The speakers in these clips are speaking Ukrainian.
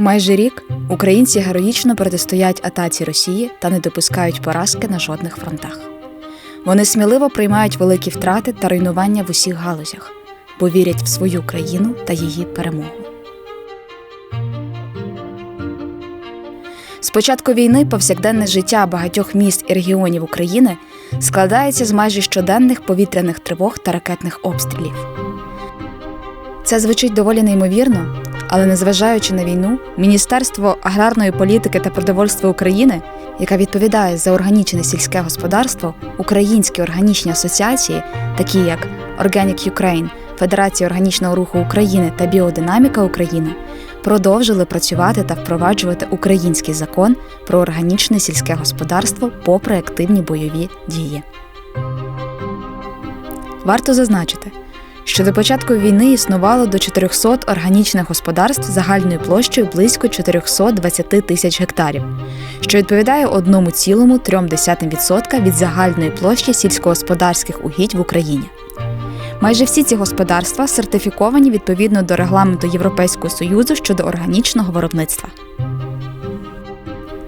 Майже рік українці героїчно протистоять атаці Росії та не допускають поразки на жодних фронтах. Вони сміливо приймають великі втрати та руйнування в усіх галузях, бо вірять в свою країну та її перемогу. З початку війни повсякденне життя багатьох міст і регіонів України складається з майже щоденних повітряних тривог та ракетних обстрілів. Це звучить доволі неймовірно, але незважаючи на війну, Міністерство аграрної політики та продовольства України, яка відповідає за органічне сільське господарство, українські органічні асоціації, такі як Organic Ukraine, Федерація органічного руху України та Біодинаміка України, продовжили працювати та впроваджувати український закон про органічне сільське господарство попри активні бойові дії. Варто зазначити, що до початку війни існувало до 400 органічних господарств загальною площею близько 420 тисяч гектарів, що відповідає 1,3% від загальної площі сільськогосподарських угідь в Україні. Майже всі ці господарства сертифіковані відповідно до регламенту Європейського союзу щодо органічного виробництва.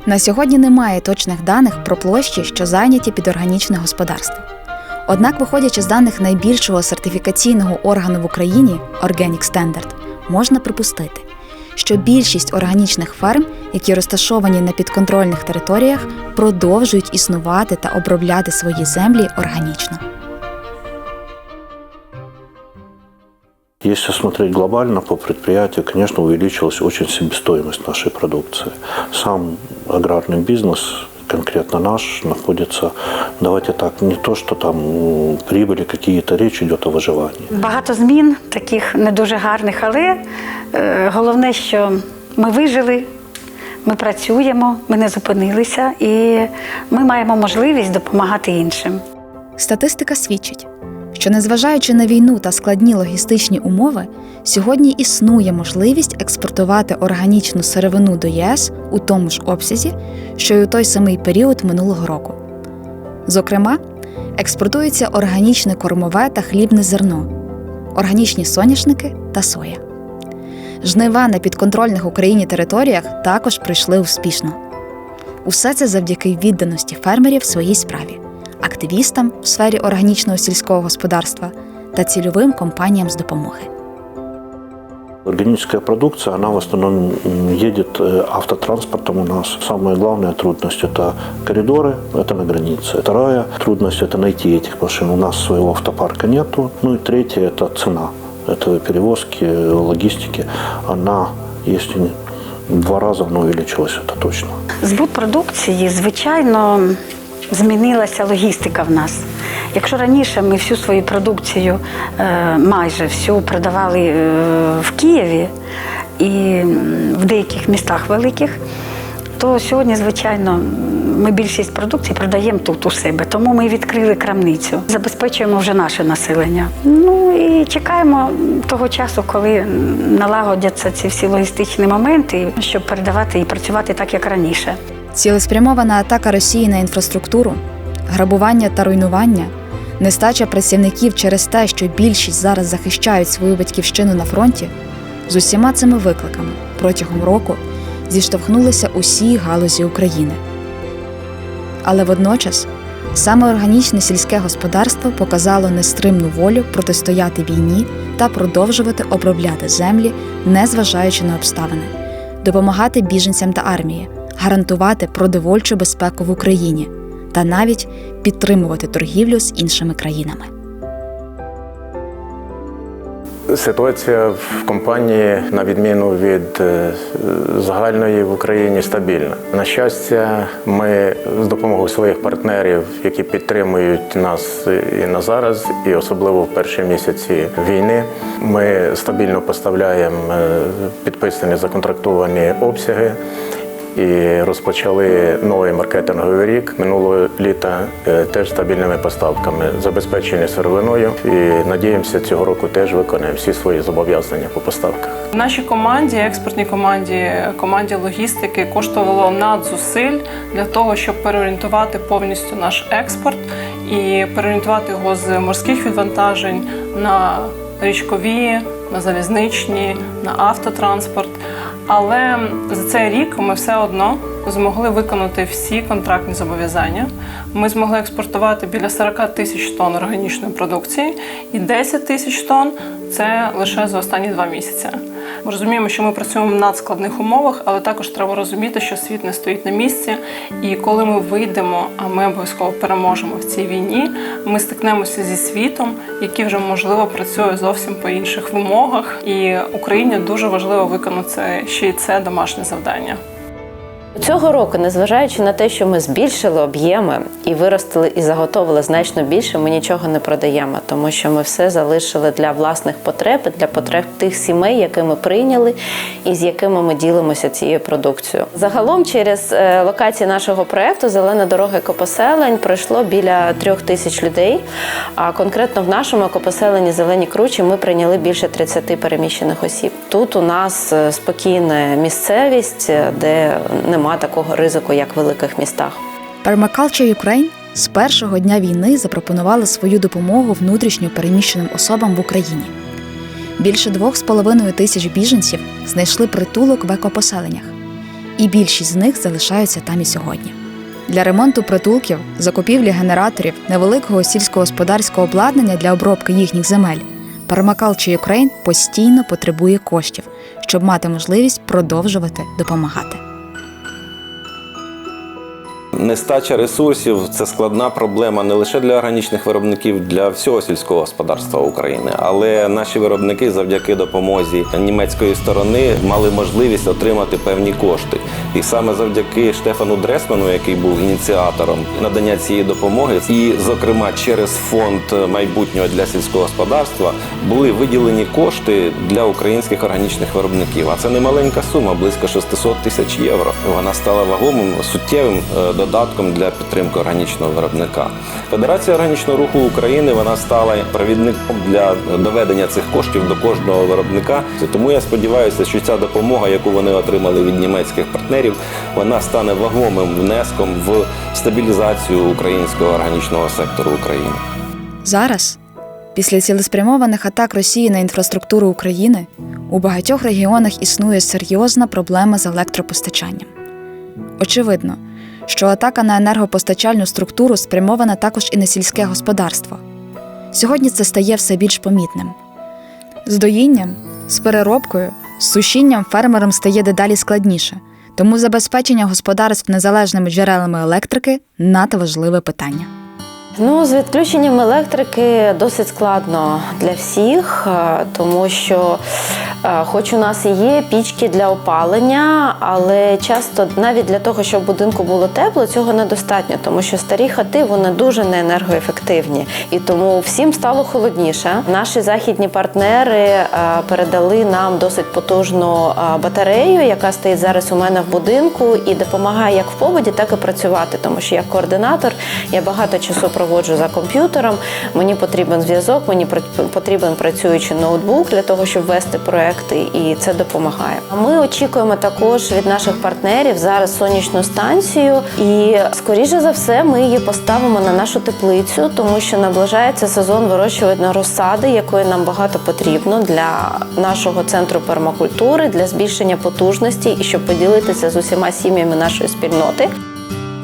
На сьогодні немає точних даних про площі, що зайняті під органічне господарство. Однак, виходячи з даних найбільшого сертифікаційного органу в Україні Organic Standard, можна припустити, що більшість органічних ферм, які розташовані на підконтрольних територіях, продовжують існувати та обробляти свої землі органічно. Если смотреть глобально по предприятию, конечно, увеличилась очень себестоимость нашей продукции. Сам аграрный бизнес, конкретно наш, находится, давайте так, не то, что там прибыли какие-то, речь идет о выживании. Багато змін, таких не дуже гарних, але е, головне, що ми вижили, ми працюємо, ми не зупинилися і ми маємо можливість допомагати іншим. Статистика свідчить, що незважаючи на війну та складні логістичні умови, сьогодні існує можливість експортувати органічну сировину до ЄС у тому ж обсязі, що й у той самий період минулого року. Зокрема, експортується органічне кормове та хлібне зерно, органічні соняшники та соя. Жнива на підконтрольних Україні територіях також пройшли успішно. Усе це завдяки відданості фермерів своїй справі, активістам в сфері органічного сільського господарства та цільовим компаніям з допомоги. Органическая продукция, она в основном м, едет э, автотранспортом у нас. Самая главная трудность – это коридоры, это на границе. Вторая трудность – это найти этих машин. У нас своего автопарка нету. Ну и третье – это цена. Это перевозки, логистики. Она, если не- в два раза, она увеличилась, это точно. Збут продукції, звичайно, змінилася логістика в нас. Якщо раніше ми всю свою продукцію е, майже всю продавали е, в Києві і в деяких містах великих, то сьогодні, звичайно, ми більшість продукції продаємо тут у себе. Тому ми відкрили крамницю, забезпечуємо вже наше населення. Ну і чекаємо того часу, коли налагодяться ці всі логістичні моменти, щоб передавати і працювати так, як раніше. Цілеспрямована атака Росії на інфраструктуру, грабування та руйнування, нестача працівників через те, що більшість зараз захищають свою батьківщину на фронті, з усіма цими викликами протягом року зіштовхнулися усі галузі України. Але водночас саме органічне сільське господарство показало нестримну волю протистояти війні та продовжувати обробляти землі, незважаючи на обставини, допомагати біженцям та армії, гарантувати продовольчу безпеку в Україні та навіть підтримувати торгівлю з іншими країнами. Ситуація в компанії, на відміну від е, загальної в Україні, стабільна. На щастя, ми з допомогою своїх партнерів, які підтримують нас і на зараз, і особливо в перші місяці війни, ми стабільно поставляємо е, підписані законтрактовані обсяги. І розпочали новий маркетинговий рік минулого літа е, теж стабільними поставками, забезпечені сировиною. І надіємося, цього року теж виконаємо всі свої зобов'язання по поставках. Нашій команді, експортній команді, команді логістики коштувало надзусиль для того, щоб переорієнтувати повністю наш експорт і переорієнтувати його з морських відвантажень на річкові, на залізничні, на автотранспорт. Але за цей рік ми все одно змогли виконати всі контрактні зобов'язання. Ми змогли експортувати біля 40 тисяч тонн органічної продукції, і 10 тисяч тонн це лише за останні два місяці. Ми розуміємо, що ми працюємо в надскладних умовах, але також треба розуміти, що світ не стоїть на місці. І коли ми вийдемо, а ми обов'язково переможемо в цій війні, ми стикнемося зі світом, який вже можливо працює зовсім по інших вимогах. І Україні дуже важливо виконати ще й це домашнє завдання. Цього року, незважаючи на те, що ми збільшили об'єми і виростили і заготовили значно більше, ми нічого не продаємо, тому що ми все залишили для власних потреб, для потреб тих сімей, які ми прийняли і з якими ми ділимося цією продукцією. Загалом, через е, локації нашого проекту Зелена дорога екопоселень пройшло біля трьох тисяч людей. А конкретно в нашому екопоселенні Зелені Кручі ми прийняли більше 30 переміщених осіб. Тут у нас е, спокійна місцевість, е, де нема такого ризику, як в великих містах. Permaculture Ukraine з першого дня війни запропонувала свою допомогу внутрішньо переміщеним особам в Україні. Більше двох з половиною тисяч біженців знайшли притулок в екопоселеннях, і більшість з них залишаються там і сьогодні. Для ремонту притулків, закупівлі генераторів, невеликого сільськогосподарського обладнання для обробки їхніх земель Permaculture Ukraine постійно потребує коштів, щоб мати можливість продовжувати допомагати. Нестача ресурсів це складна проблема не лише для органічних виробників, для всього сільського господарства України. Але наші виробники завдяки допомозі німецької сторони мали можливість отримати певні кошти. І саме завдяки Штефану Дресману, який був ініціатором надання цієї допомоги, і, зокрема, через фонд майбутнього для сільського господарства були виділені кошти для українських органічних виробників. А це не маленька сума, близько 600 тисяч євро. Вона стала вагомим суттєвим е, додатком для підтримки органічного виробника. Федерація органічного руху України вона стала провідником для доведення цих коштів до кожного виробника. Тому я сподіваюся, що ця допомога, яку вони отримали від німецьких партнерів, вона стане вагомим внеском в стабілізацію українського органічного сектору України. Зараз, після цілеспрямованих атак Росії на інфраструктуру України, у багатьох регіонах існує серйозна проблема з електропостачанням. Очевидно, що атака на енергопостачальну структуру спрямована також і на сільське господарство. Сьогодні це стає все більш помітним. З доїнням, з переробкою, з сушінням фермерам стає дедалі складніше, тому забезпечення господарств незалежними джерелами електрики надважливе питання. Ну, з відключенням електрики досить складно для всіх, тому що, хоч у нас і є пічки для опалення, але часто навіть для того, щоб в будинку було тепло, цього недостатньо, тому що старі хати вони дуже неенергоефективні. І тому всім стало холодніше. Наші західні партнери е, передали нам досить потужну е, батарею, яка стоїть зараз у мене в будинку і допомагає як в побуді, так і працювати. Тому що як координатор я багато часу проводжу за комп'ютером. Мені потрібен зв'язок, мені потрібен працюючий ноутбук для того, щоб вести проекти, і це допомагає. Ми очікуємо також від наших партнерів зараз сонячну станцію, і скоріше за все ми її поставимо на нашу теплицю, тому що наближається сезон вирощування розсади, якої нам багато потрібно для нашого центру пермакультури, для збільшення потужності і щоб поділитися з усіма сім'ями нашої спільноти.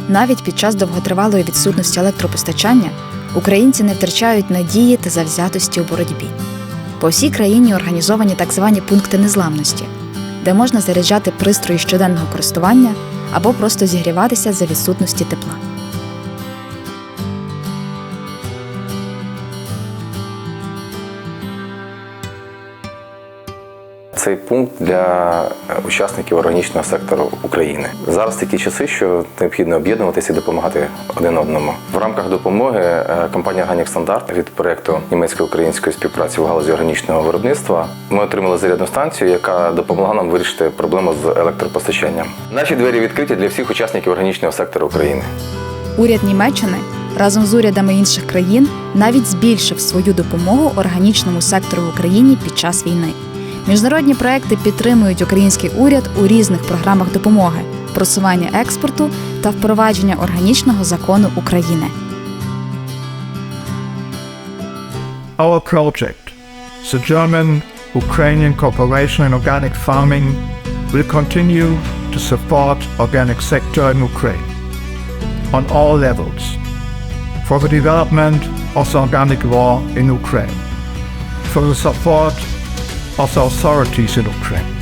Навіть під час довготривалої відсутності електропостачання українці не втрачають надії та завзятості у боротьбі. По всій країні організовані так звані пункти незламності, де можна заряджати пристрої щоденного користування або просто зігріватися за відсутності тепла. Цей пункт для е, учасників органічного сектору України. Зараз такі часи, що необхідно об'єднуватися і допомагати один одному. В рамках допомоги е, компанія Органік Стандарт від проєкту німецько-української співпраці в галузі органічного виробництва ми отримали зарядну станцію, яка допомогла нам вирішити проблему з електропостачанням. Наші двері відкриті для всіх учасників органічного сектору України. Уряд Німеччини разом з урядами інших країн навіть збільшив свою допомогу органічному сектору в Україні під час війни. Міжнародні проекти підтримують український уряд у різних програмах допомоги, просування експорту та впровадження органічного закону України. Our project, the German Ukrainian cooperation in organic farming, will continue to support organic sector in Ukraine on all levels for the development of the organic law in Ukraine, for the support of the authorities in Ukraine,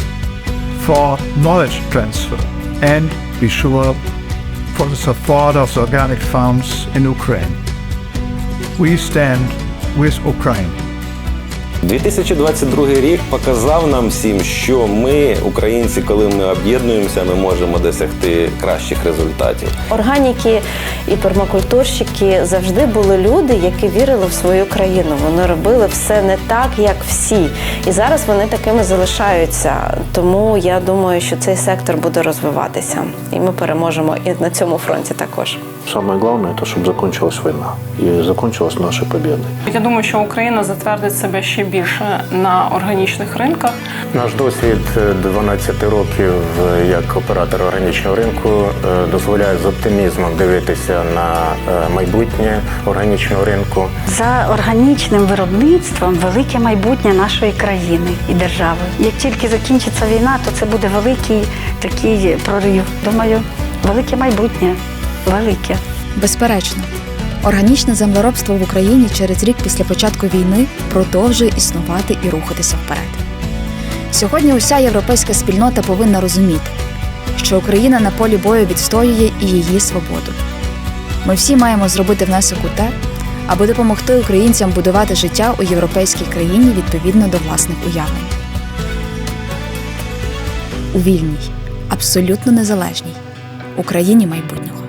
for knowledge transfer, and be sure for the support of the organic farms in Ukraine. We stand with Ukraine. 2022 рік показав нам всім, що ми, українці, коли ми об'єднуємося, ми можемо досягти кращих результатів. Органіки і пермакультурщики завжди були люди, які вірили в свою країну. Вони робили все не так, як всі. І зараз вони такими залишаються. Тому я думаю, що цей сектор буде розвиватися, і ми переможемо і на цьому фронті також. Самое главное, это чтобы закончилась война. И закончилась нашей победой. Я думаю, що Україна затвердить себе ще більше на органічних ринках. Наш досвід е, 12 років е, як оператор органічного ринку е, дозволяє з оптимізмом дивитися на е, майбутнє органічного ринку. За органічним виробництвом велике майбутнє нашої країни і держави. Як тільки закінчиться війна, то це буде великий такий прорив. Думаю, велике майбутнє. Велике. Безперечно, органічне землеробство в Україні через рік після початку війни продовжує існувати і рухатися вперед. Сьогодні уся європейська спільнота повинна розуміти, що Україна на полі бою відстоює і її свободу. Ми всі маємо зробити внесок у те, аби допомогти українцям будувати життя у європейській країні відповідно до власних уявлень. У вільній, абсолютно незалежній Україні майбутнього.